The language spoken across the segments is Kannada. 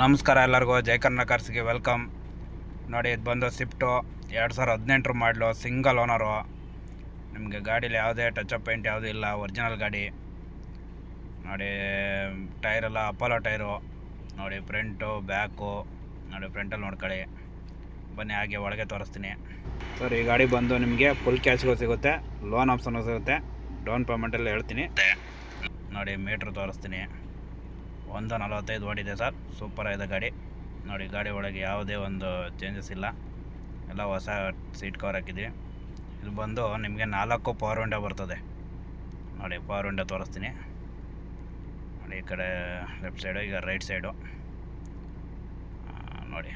ನಮಸ್ಕಾರ ಎಲ್ಲರಿಗೂ. ಜೈ ಕರ್ನಾಕರ್ಸ್ಗೆ ವೆಲ್ಕಮ್. ನೋಡಿ, ಇದು ಬಂದು ಸ್ವಿಫ್ಟು ಎರಡು ಸಾವಿರ ಹದಿನೆಂಟರ ಮಾಡಲು ಸಿಂಗಲ್ ಓನರು ನಿಮಗೆ ಗಾಡೀಲಿ ಯಾವುದೇ ಟಚ್ ಅಪ್ ಪೇಂಟ್ ಯಾವುದೂ ಇಲ್ಲ ಒರಿಜಿನಲ್ ಗಾಡಿ. ನೋಡಿ ಟೈರೆಲ್ಲ ಅಪೋಲೋ ಟೈರು ನೋಡಿ ಫ್ರಂಟು ಬ್ಯಾಕು ನೋಡಿ ಫ್ರಂಟಲ್ಲಿ ನೋಡ್ಕೊಳ್ಳಿ. ಬನ್ನಿ, ಹಾಗೆ ಒಳಗೆ ತೋರಿಸ್ತೀನಿ. ಸರ್, ಈ ಗಾಡಿ ಬಂದು ನಿಮಗೆ ಫುಲ್ ಕ್ಯಾಶ್ಗೂ ಸಿಗುತ್ತೆ ಲೋನ್ ಆಪ್ಷನು ಸಿಗುತ್ತೆ. ಡೌನ್ ಪೇಮೆಂಟಲ್ಲಿ ಹೇಳ್ತೀನಿ. ನೋಡಿ ಮೀಟ್ರ್ ತೋರಿಸ್ತೀನಿ. ಒಂದು ನಲವತ್ತೈದು ಓಡಿದೆ ಸರ್. ಸೂಪರ್ ಆಗಿದೆ ಗಾಡಿ. ನೋಡಿ, ಗಾಡಿ ಒಳಗೆ ಯಾವುದೇ ಒಂದು ಚೇಂಜಸ್ ಇಲ್ಲ. ಎಲ್ಲ ಹೊಸ ಸೀಟ್ ಕವರ್ ಹಾಕಿದ್ದೀವಿ ಇದು ಬಂದು ನಿಮಗೆ ನಾಲ್ಕು ಪವರ್ ವಿಂಡೋ ಬರ್ತದೆ. ನೋಡಿ ಪವರ್ ವಿಂಡೋ ತೋರಿಸ್ತೀನಿ. ನೋಡಿ, ಈ ಕಡೆ ಲೆಫ್ಟ್ ಸೈಡು ಈಗ ರೈಟ್ ಸೈಡು ನೋಡಿ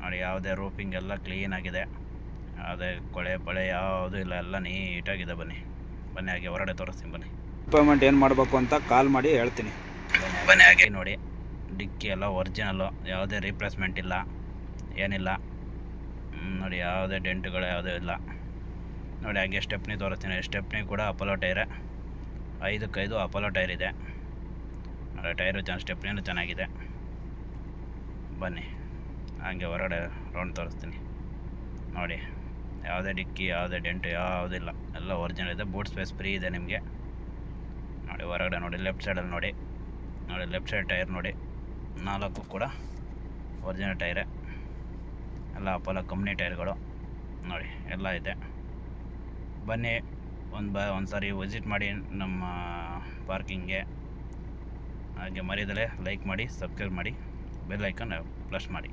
ನೋಡಿ, ಯಾವುದೇ ರೂಪಿಂಗ್ ಎಲ್ಲ ಕ್ಲೀನಾಗಿದೆ ಯಾವುದೇ ಕೊಳೆ ಪಳೆ ಯಾವುದೂ ಇಲ್ಲ. ಎಲ್ಲ ನೀಟಾಗಿದೆ ಬನ್ನಿ. ಬನ್ನಿ, ಹಾಗೆ ಹೊರಗಡೆ ತೋರಿಸ್ತೀನಿ. ಬನ್ನಿ. ಪೇಮೆಂಟ್ ಏನು ಮಾಡಬೇಕು ಅಂತ ಕಾಲ್ ಮಾಡಿ ಹೇಳ್ತೀನಿ. ಬನ್ನಿ ಹಾಗೆ ನೋಡಿ. ಡಿಕ್ಕಿ ಎಲ್ಲ ಒರಿಜಿನಲ್ಲು ಯಾವುದೇ ರೀಪ್ಲೇಸ್ಮೆಂಟ್ ಇಲ್ಲ, ಏನಿಲ್ಲ. ನೋಡಿ ಯಾವುದೇ ಡೆಂಟ್ಗಳು ಯಾವುದೂ ಇಲ್ಲ. ನೋಡಿ ಹಾಗೆ ಸ್ಟೆಪ್ನಿ ತೋರಿಸ್ತೀನಿ. ಸ್ಟೆಪ್ನಿ ಕೂಡ ಅಪೋಲೋ ಟೈರೇ ಐದಕ್ಕೈದು ಅಪೋಲೋ ಟೈರ್ ಇದೆ. ಟೈರು ಚೆನ್ನ ಸ್ಟೆಪ್ನಿನೂ ಚೆನ್ನಾಗಿದೆ. ಬನ್ನಿ, ಹಾಗೆ ಹೊರಗಡೆ ರೌಂಡ್ ತೋರಿಸ್ತೀನಿ. ನೋಡಿ, ಯಾವುದೇ ಡಿಕ್ಕಿ, ಯಾವುದೇ ಡೆಂಟು ಯಾವುದಿಲ್ಲ ಎಲ್ಲ ಒರಿಜಿನಲ್ ಇದೆ. ಬೂಟ್ ಸ್ಪೇಸ್ ಫ್ರೀ ಇದೆ ನಿಮಗೆ. ನೋಡಿ, ಹೊರಗಡೆ ನೋಡಿ ಲೆಫ್ಟ್ ಸೈಡಲ್ಲಿ ನೋಡಿ. ನೋಡಿ ಲೆಫ್ಟ್ ಸೈಡ್ ಟೈರ್ ನೋಡಿ. ನಾಲ್ಕು ಕೂಡ ಒರಿಜಿನಲ್ ಟೈರೇ ಎಲ್ಲ ಅಪೋಲ ಕಂಪ್ನಿ ಟೈರ್ಗಳು ನೋಡಿ, ಎಲ್ಲ ಇದೆ. ಬನ್ನಿ, ಒಂದು ಬ ಒಂದು ಸಾರಿ ವಿಸಿಟ್ ಮಾಡಿ ನಮ್ಮ ಪಾರ್ಕಿಂಗ್ಗೆ ಹಾಗೆ ಮರೆಯದಲ್ಲೇ ಲೈಕ್ ಮಾಡಿ ಸಬ್ಸ್ಕ್ರೈಬ್ ಮಾಡಿ ಬೆಲ್ ಐಕನ್ ಪ್ಲಸ್ ಮಾಡಿ.